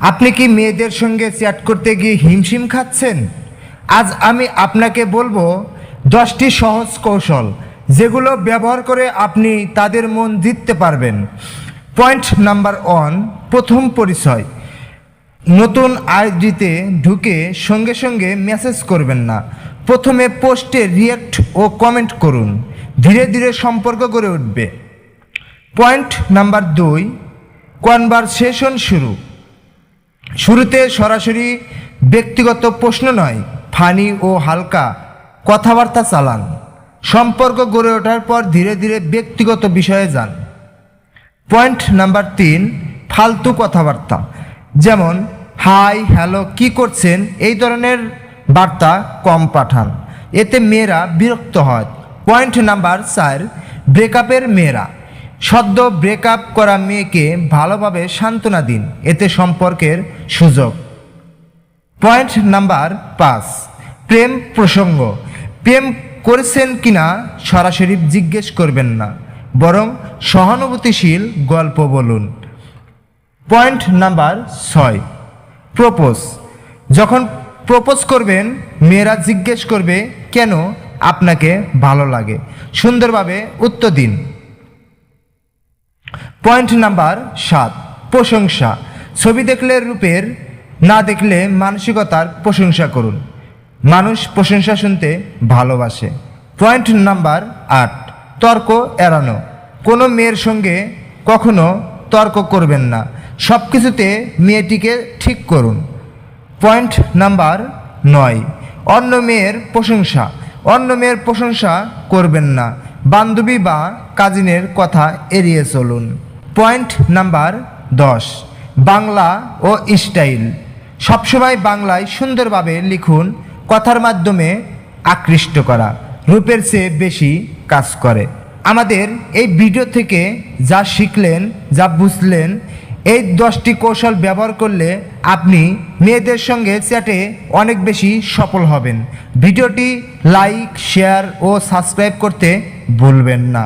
আপনি কি মেয়েদের সঙ্গে চ্যাট করতে গিয়ে হিমশিম খাচ্ছেন? আজ আমি আপনাকে বলব দশটি সহজ কৌশল যেগুলো ব্যবহার করে আপনি তাদের মন জিততে পারবেন। পয়েন্ট নাম্বার ওয়ান, প্রথম পরিচয়। নতুন আইডিতে ঢুকে সঙ্গে সঙ্গে মেসেজ করবেন না। প্রথমে পোস্টে রিয়েক্ট ও কমেন্ট করুন। ধীরে ধীরে সম্পর্ক গড়ে উঠবে। পয়েন্ট নাম্বার দুই, কনভারসেশন শুরু। শুরুতে সরাসরি ব্যক্তিগত প্রশ্ন নয়, ফানি ও হালকা কথাবার্তা চালান। সম্পর্ক গড়ে ওঠার পর ধীরে ধীরে ব্যক্তিগত বিষয়ে যান। পয়েন্ট নাম্বার তিন, ফালতু কথাবার্তা। যেমন, হাই, হ্যালো, কি করছেন? এই ধরনের বার্তা কম পাঠান। এতে মেয়েরা বিরক্ত হয়। পয়েন্ট নাম্বার চার, ব্রেকআপের মেয়েরা। সদ্য ব্রেকআপ করা মেয়েকে ভালোভাবে সান্ত্বনা দিন। এতে সম্পর্কের সুযোগ। পয়েন্ট নাম্বার পাঁচ, প্রেম প্রসঙ্গ। প্রেম করেছেন কিনা সরাসরি জিজ্ঞেস করবেন না। বরং সহানুভূতিশীল গল্প বলুন। পয়েন্ট নাম্বার ছয় প্রপোজ যখন প্রপোজ করবেন, মেয়েরা জিজ্ঞেস করবে, কেন আপনাকে ভালো লাগে? সুন্দরভাবে উত্তর দিন। পয়েন্ট নাম্বার সাত, প্রশংসা। ছবি দেখলে রূপের, না দেখলে মানসিকতার প্রশংসা করুন। মানুষ প্রশংসা শুনতে ভালোবাসে। পয়েন্ট নাম্বার আট, তর্ক এড়ানো। কোনো মেয়ের সঙ্গে কখনো তর্ক করবেন না। সব কিছুতে মেয়েটিকে ঠিক করুন। পয়েন্ট নাম্বার নয়, অন্য মেয়ের প্রশংসা। অন্য মেয়ের প্রশংসা করবেন না। বান্ধবী বা কাজিনের কথা এড়িয়ে চলুন। পয়েন্ট নাম্বার দশ, বাংলা ও স্টাইল। সবসময় বাংলায় সুন্দরভাবে লিখুন, কথার মাধ্যমে আকৃষ্ট করা, রূপের চেয়ে বেশি কাজ করে। আমাদের এই ভিডিও থেকে যা শিখলেন, যা বুঝলেন, এই দশটি কৌশল ব্যবহার করলে আপনি মেয়েদের সঙ্গে চ্যাটে অনেক বেশি সফল হবেন। ভিডিওটি লাইক, শেয়ার ও সাবস্ক্রাইব করতে ভুলবেন না।